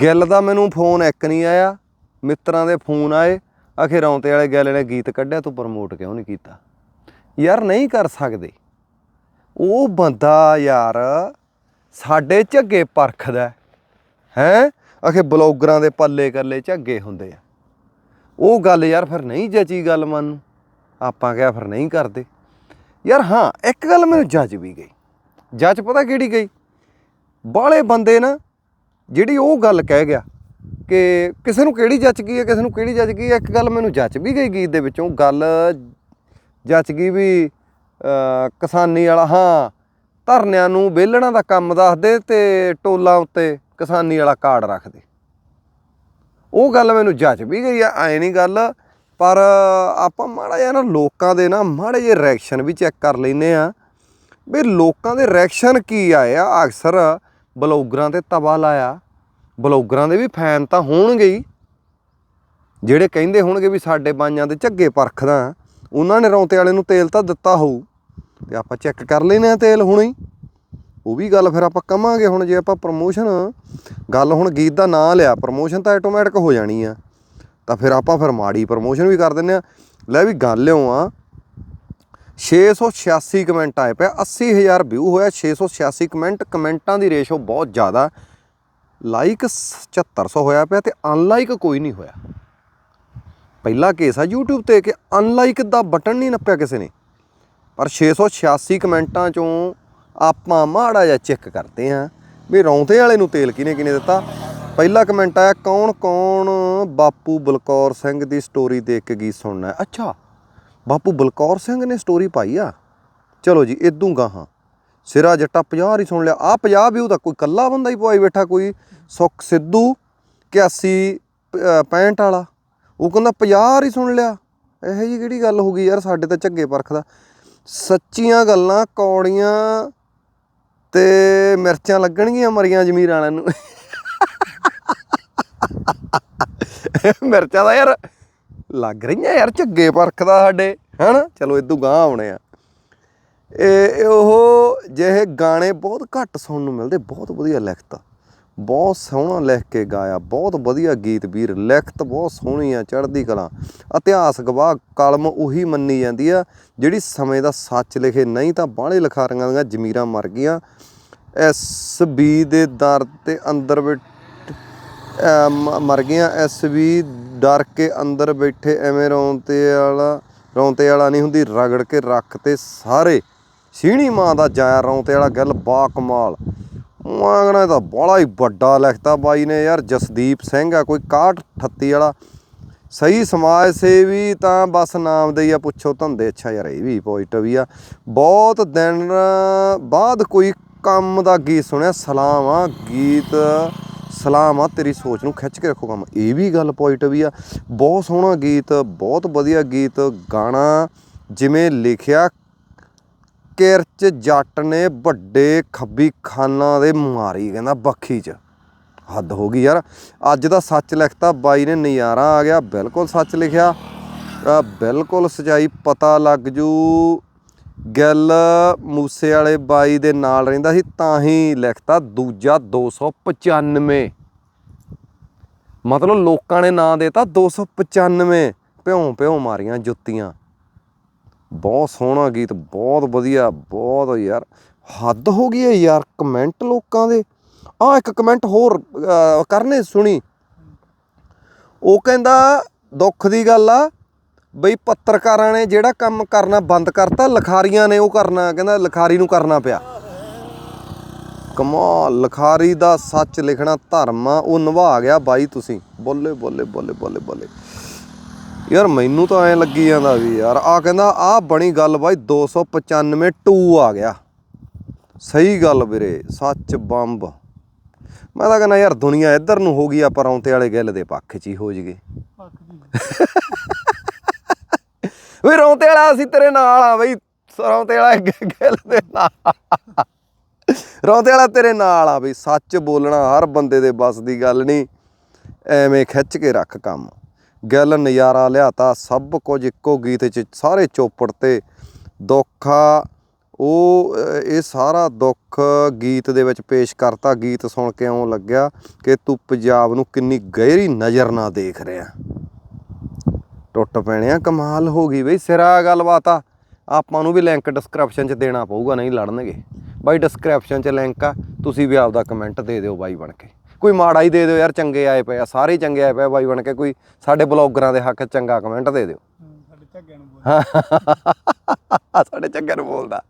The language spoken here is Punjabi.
ਗਿੱਲ ਦਾ ਮੈਨੂੰ ਫੋਨ ਇੱਕ ਨਹੀਂ ਆਇਆ। ਮਿੱਤਰਾਂ ਦੇ ਫੋਨ ਆਏ। ਆਖੇ ਰੌਂਤੇ ਵਾਲੇ ਗਿੱਲ ਨੇ ਗੀਤ ਕੱਢਿਆ, ਤੂੰ ਪ੍ਰਮੋਟ ਕਿਉਂ ਨਹੀਂ ਕੀਤਾ? ਯਾਰ ਨਹੀਂ ਕਰ ਸਕਦੇ। ਉਹ ਬੰਦਾ ਯਾਰ ਸਾਡੇ ਝੱਗੇ ਪਰਖਦਾ। ਹੈ? ਆਖੇ ਬਲੌਗਰਾਂ ਦੇ ਪੱਲੇ ਕੱਲੇ ਝੱਗੇ ਹੁੰਦੇ ਆ। ਉਹ ਗੱਲ ਯਾਰ ਫਿਰ ਨਹੀਂ ਜਚੀ ਗੱਲ ਮਨ ਨੂੰ। ਆਪਾਂ ਕਿਹਾ ਫਿਰ ਨਹੀਂ ਕਰਦੇ। ਯਾਰ ਹਾਂ, ਇੱਕ ਗੱਲ ਮੈਨੂੰ ਜੱਜ ਵੀ ਗਈ। ਜੱਜ ਪਤਾ ਕਿਹੜੀ ਗਈ? ਬਾਹਲੇ ਬੰਦੇ ਨਾ ਜਿਹੜੀ ਉਹ ਗੱਲ ਕਹਿ ਗਿਆ ਕਿ ਕਿਸੇ ਨੂੰ ਕਿਹੜੀ ਜੱਚ ਗਈ ਹੈ, ਕਿਸੇ ਨੂੰ ਕਿਹੜੀ ਜੱਚ ਗਈ ਹੈ, ਇੱਕ ਗੱਲ ਮੈਨੂੰ ਜੱਚ ਵੀ ਗਈ ਗੀਤ ਦੇ ਵਿੱਚੋਂ, ਗੱਲ ਜੱਚ ਗਈ ਵੀ ਕਿਸਾਨੀ ਵਾਲਾ, ਹਾਂ, ਧਰਨਿਆਂ ਨੂੰ ਵੇਲਣਾ ਦਾ ਕੰਮ ਦੱਸਦੇ ਤੇ ਟੋਲਾਂ ਉੱਤੇ ਕਿਸਾਨੀ ਵਾਲਾ ਕਾਰਡ ਰੱਖਦੇ ਉਹ ਗੱਲ ਮੈਨੂੰ ਜੱਚ ਵੀ ਗਈ ਆ ਐ ਨਹੀਂ ਗੱਲ, ਪਰ ਆਪਾਂ ਮਾੜਾ ਜਿਹਾ ਨਾ ਲੋਕਾਂ ਦੇ ਨਾ ਮਾੜੇ ਜਿਹੇ ਰਿਐਕਸ਼ਨ ਵੀ ਚੈੱਕ ਕਰ ਲੈਨੇ ਆ ਵੀ ਲੋਕਾਂ ਦੇ ਰਿਐਕਸ਼ਨ ਕੀ ਆਏ ਆ, ਅਕਸਰ ਬਲੌਗਰਾਂ ਤੇ ਤਵਾ ਲਾਇਆ। ਬਲੌਗਰਾਂ ਦੇ ਵੀ ਫੈਨ ਤਾਂ ਹੋਣਗੇ ਹੀ। ਜਿਹੜੇ ਕਹਿੰਦੇ ਹੋਣਗੇ ਵੀ ਸਾਡੇ ਬਾਈਆਂ ਦੇ ਝੱਗੇ ਪਰਖਦਾ, ਉਹਨਾਂ ਨੇ ਰੌਂਤੇ ਵਾਲੇ ਨੂੰ ਤੇਲ ਤਾਂ ਦਿੱਤਾ ਹੋਊ। ਤੇ ਆਪਾਂ ਚੈੱਕ ਕਰ ਲੈਨੇ ਆ ਤੇਲ ਹੁਣੇ ਹੀ। ਉਹ ਵੀ ਗੱਲ ਫਿਰ ਆਪਾਂ ਕਵਾਂਗੇ ਹੁਣ, ਜੇ ਆਪਾਂ ਪ੍ਰਮੋਸ਼ਨ ਗੱਲ ਹੁਣ ਗੀਤ ਦਾ ਨਾਂ ਲਿਆ ਪ੍ਰਮੋਸ਼ਨ ਤਾਂ ਆਟੋਮੈਟਿਕ ਹੋ ਜਾਣੀ ਆ। ਤਾਂ ਫਿਰ ਆਪਾਂ ਫਿਰ ਮਾੜੀ ਪ੍ਰਮੋਸ਼ਨ ਵੀ ਕਰ ਦਿੰਨੇ ਆ ਲੈ ਵੀ ਗੱਲ ਇਉਂ ਆ 686 ਕਮੈਂਟ ਆਏ ਪਿਆ 80000 ਵਿਊ ਹੋਇਆ 686 ਕਮੈਂਟ ਕਮੈਂਟਾਂ ਦੀ ਰੇਸ਼ੋ ਬਹੁਤ ਜ਼ਿਆਦਾ। ਲਾਈਕ 7400 ਹੋਇਆ ਪਿਆ ਤੇ ਅਨਲਾਈਕ ਕੋਈ ਨਹੀਂ ਹੋਇਆ। ਪਹਿਲਾ ਕੇਸ ਆ YouTube ਤੇ ਕਿ ਅਨਲਾਈਕ ਦਾ ਬਟਨ ਨਹੀਂ ਨੱਪਿਆ ਕਿਸੇ ਨੇ। ਪਰ 686 ਕਮੈਂਟਾਂ ਚੋਂ ਆਪਾਂ ਮਾੜਾ ਜਿਹਾ ਚੈੱਕ ਕਰਦੇ ਆਂ ਵੀ ਰੌਂਤੇ ਵਾਲੇ ਨੂੰ ਤੇਲ ਕਿਨੇ ਕਿਨੇ ਦਿੱਤਾ। ਪਹਿਲਾ ਕਮੈਂਟ ਆਇਆ ਕੌਣ ਕੌਣ ਬਾਪੂ ਬਲਕੌਰ ਸਿੰਘ ਦੀ ਸਟੋਰੀ ਦੇਖ ਕੇ ਗੀਤ ਸੁਣਨਾ ਅੱਛਾ ਬਾਪੂ ਬਲਕੌਰ ਸਿੰਘ ਨੇ ਸਟੋਰੀ ਪਾਈ ਆ। ਚਲੋ ਜੀ ਇਦੋਂ ਗਾਹਾਂ ਸਿਰਾ ਜੱਟਾ 50 ਹੀ ਸੁਣ ਲਿਆ। ਆ 50 ਵਿਊ ਤਾਂ ਕੋਈ ਕੱਲਾ ਬੰਦਾ ਹੀ ਪਵਾਈ ਬੈਠਾ ਕੋਈ ਸੁਖ ਸਿੱਧੂ 81 ਅ, 65 ਵਾਲਾ। ਉਹ ਕਹਿੰਦਾ 50 ਹੀ ਸੁਣ ਲਿਆ। ਇਹੋ ਜੀ ਕਿਹੜੀ ਗੱਲ ਹੋ ਗਈ ਯਾਰ ਸਾਡੇ ਤਾਂ ਝੱਗੇ ਪਰਖਦਾ ਸੱਚੀਆਂ ਗੱਲਾਂ ਕੌੜੀਆਂ ਤੇ ਮਿਰਚਾਂ ਲੱਗਣਗੀਆਂ ਮਰੀਆਂ ਜ਼ਮੀਰ ਵਾਲਿਆਂ ਨੂੰ। ਮਿਰਚਾਂ ਦਾ ਯਾਰ ਲੱਗ ਰਹੀਆਂ ਯਾਰ ਝੱਗੇ ਪਰਖਦਾ ਸਾਡੇ, ਹਨਾ? ਚਲੋ ਇਦੋਂ ਗਾਂ ਆਉਣੇ ਆ। ਇਹ ਉਹ ਜਿਹੇ ਗਾਣੇ ਬਹੁਤ ਘੱਟ ਸੁਣਨ ਨੂੰ ਮਿਲਦੇ, ਬਹੁਤ ਵਧੀਆ ਲਿਖਤ। ਬਹੁਤ ਸੋਹਣਾ ਲਿਖ ਕੇ ਗਾਇਆ, ਬਹੁਤ ਵਧੀਆ ਗੀਤ ਵੀਰ, ਲਿਖਤ ਬਹੁਤ ਸੋਹਣੀ ਆ ਚੜ੍ਹਦੀ ਕਲਾ। ਇਤਿਹਾਸ ਗਵਾਹ ਕਲਮ ਉਹੀ ਮੰਨੀ ਜਾਂਦੀ ਆ, ਜਿਹੜੀ ਸਮੇਂ ਦਾ ਸੱਚ ਲਿਖੇ, ਨਹੀਂ ਤਾਂ ਬਾਹਲੇ ਲਿਖਾਰੀਆਂ ਦੀਆਂ ਜ਼ਮੀਰਾਂ ਮਰ ਗਈਆਂ। ਇਸ ਬੀ ਦੇ ਦਰ ਤੇ ਅੰਦਰ ਮਰ ਗਈਆਂ। ਐਸ ਵੀ ਡਰ ਕੇ ਅੰਦਰ ਬੈਠੇ ਐਵੇਂ ਰੌਂਤੇ ਵਾਲਾ ਰੌਂਤੇ ਵਾਲਾ ਨਹੀਂ ਹੁੰਦੀ, ਰਗੜ ਕੇ ਰੱਖ ਤੇ ਸਾਰੇ। ਸੀਣੀ ਮਾਂ ਦਾ ਜਾਇਆ ਰੌਂਤੇ ਵਾਲਾ ਗੱਲ ਬਾ ਕਮਾਲ ਮੈਂ ਤਾਂ ਬੜਾ ਹੀ ਵੱਡਾ ਲਿਖਤਾ ਬਾਈ ਨੇ ਯਾਰ, ਜਸਦੀਪ ਸਿੰਘ ਆ, ਕੋਈ 61 38 ਵਾਲਾ। ਸਹੀ ਸਮਾਜ ਸੇਵੀ ਤਾਂ ਬਸ ਨਾਮ ਦੇ ਹੀ ਆ, ਪੁੱਛੋ ਧੰਦੇ। ਅੱਛਾ ਯਾਰ, ਇਹ ਵੀ ਪੋਜ਼ਿਟਿਵ ਹੀ ਆ। ਬਹੁਤ ਦਿਨ ਬਾਅਦ ਕੋਈ ਕੰਮ ਦਾ ਗੀਤ ਸੁਣਿਆ ਸਲਾਮ ਆ ਗੀਤ ਸਲਾਮ ਆ, ਤੇਰੀ ਸੋਚ ਨੂੰ ਖਿੱਚ ਕੇ ਰੱਖੋ ਕੰਮ। ਇਹ ਵੀ ਗੱਲ ਪੋਜ਼ਿਟਿਵ ਹੀ ਆ। ਬਹੁਤ ਸੋਹਣਾ ਗੀਤ, ਬਹੁਤ ਵਧੀਆ ਗੀਤ, ਗਾਣਾ ਜਿਵੇਂ ਲਿਖਿਆ, ਕਿਰਚ ਜੱਟ ਨੇ ਵੱਡੇ ਖੱਬੀ ਖਾਨਾਂ ਦੇ ਮਾਰੀ, ਕਹਿੰਦਾ ਬੱਖੀ 'ਚ। ਹੱਦ ਹੋ ਗਈ ਯਾਰ। ਅੱਜ ਦਾ ਸੱਚ ਲਿਖਤਾ, ਬਾਈ ਨੇ ਨਜ਼ਾਰਾ ਆ ਗਿਆ, ਬਿਲਕੁਲ ਸੱਚ ਲਿਖਿਆ। ਬਿਲਕੁਲ ਸਚਾਈ ਪਤਾ ਲੱਗ ਜੂ। ਗੱਲ ਮੂਸੇ ਵਾਲੇ ਬਾਈ ਦੇ ਨਾਲ ਰਹਿੰਦਾ ਸੀ, ਤਾਂ ਹੀ ਲਿਖਤਾ ਦੂਜਾ 295 ਮਤਲਬ ਲੋਕਾਂ ਨੇ ਨਾਂ ਦੇਤਾ 295 ਭਿਉਂ ਭਿਉਂ ਮਾਰੀਆਂ ਜੁੱਤੀਆਂ। ਬਹੁਤ ਸੋਹਣਾ ਗੀਤ, ਬਹੁਤ ਵਧੀਆ, ਬਹੁਤ ਯਾਰ, ਹੱਦ ਹੋ ਗਈ ਹੈ ਯਾਰ ਕਮੈਂਟ ਲੋਕਾਂ ਦੇ। ਆ ਇੱਕ ਕਮੈਂਟ ਹੋਰ ਕਰਨੇ ਸੁਣੀ। ਉਹ ਕਹਿੰਦਾ ਦੁੱਖ ਦੀ ਗੱਲ ਆ ਬਈ ਪੱਤਰਕਾਰਾਂ ਨੇ ਜਿਹੜਾ ਕੰਮ ਕਰਨਾ ਬੰਦ ਕਰਤਾ ਲਖਾਰੀਆਂ ਨੇ ਉਹ ਕਰਨਾ ਕਹਿੰਦਾ ਲਖਾਰੀ ਨੂੰ ਕਰਨਾ ਪਿਆ। ਕਮਾਲ ਲਖਾਰੀ ਦਾ ਸੱਚ ਲਿਖਣਾ ਧਰਮ ਆ ਉਹ ਨਿਭਾ ਗਿਆ ਬਾਈ ਤੁਸੀਂ। ਬੋਲੇ ਬੋਲੇ ਬੋਲੇ ਬੋਲੇ ਬੋਲੇ। ਯਾਰ ਮੈਨੂੰ ਤਾਂ ਐ ਲੱਗੀ ਜਾਂਦਾ ਵੀ ਯਾਰ ਆ ਕਹਿੰਦਾ ਆ ਬਣੀ ਗੱਲ ਬਾਈ 295 2 ਆ ਗਿਆ। ਸਹੀ ਗੱਲ ਵੀਰੇ ਸੱਚ ਬੰਬ। ਮੈਂ ਤਾਂ ਕਹਿੰਦਾ ਯਾਰ ਦੁਨੀਆ ਇੱਧਰ ਨੂੰ ਹੋ ਗਈ ਆ ਪਰੌਂਤੇ ਵਾਲੇ ਗਿੱਲ ਦੇ ਪੱਖ 'ਚ ਹੀ ਹੋ ਜਗੇ ਵੀ ਰੌਂਤੇ ਵਾਲਾ, ਅਸੀਂ ਤੇਰੇ ਨਾਲ ਆ ਬਈ। ਰੌਂਤੇ ਵਾਲਾ ਗ- ਗਿੱਲ ਦੇ ਨਾਲ। ਰੌਂਤੇ ਵਾਲਾ ਤੇਰੇ ਨਾਲ ਆ ਬਈ। ਸੱਚ ਬੋਲਣਾ ਹਰ ਬੰਦੇ ਦੇ ਬਸ ਦੀ ਗੱਲ ਨਹੀਂ ਐਵੇਂ ਖਿੱਚ ਕੇ ਰੱਖ ਕੰਮ। ਗੱਲ ਨਜ਼ਾਰਾ ਲਿਆਤਾ, ਸਭ ਕੁਝ ਇੱਕੋ ਗੀਤ 'ਚ, ਸਾਰੇ ਚੋਪੜ ਤੇ। ਦੁੱਖਾ ਉਹ, ਇਹ ਸਾਰਾ ਦੁੱਖ ਗੀਤ ਦੇ ਵਿੱਚ ਪੇਸ਼ ਕਰਤਾ। ਗੀਤ ਸੁਣ ਕੇ ਇਉਂ ਲੱਗਿਆ ਕਿ ਤੂੰ ਪੰਜਾਬ ਨੂੰ ਕਿੰਨੀ ਗਹਿਰੀ ਨਜ਼ਰ ਨਾਲ ਦੇਖ ਰਿਹਾ। ਟੁੱਟ ਪੈਣਿਆ ਕਮਾਲ ਹੋ ਗਈ ਬਈ ਸਿਰਾ ਗੱਲਬਾਤ ਆ। ਆਪਾਂ ਨੂੰ ਵੀ ਲਿੰਕ ਡਿਸਕ੍ਰਿਪਸ਼ਨ 'ਚ ਦੇਣਾ ਪਊਗਾ ਨਹੀਂ ਲੜਨਗੇ। ਬਾਈ ਡਿਸਕ੍ਰਿਪਸ਼ਨ 'ਚ ਲਿੰਕ ਆ ਤੁਸੀਂ ਵੀ ਆਪਦਾ ਕਮੈਂਟ ਦੇ ਦਿਓ ਬਾਈ ਬਣ ਕੇ। ਕੋਈ ਮਾੜਾ ਹੀ ਦੇ ਦਿਓ ਯਾਰ ਚੰਗੇ ਆਏ ਪਏ ਆ ਸਾਰੇ ਚੰਗੇ ਆਏ ਪਏ ਆ ਬਾਈ ਬਣ ਕੇ। ਕੋਈ ਸਾਡੇ ਬਲੌਗਰਾਂ ਦੇ ਹੱਕ ਚੰਗਾ ਕਮੈਂਟ ਦੇ ਦਿਓ। ਸਾਡੇ ਝੱਗਿਆਂ ਸਾਡੇ ਨੂੰ ਬੋਲਦਾ।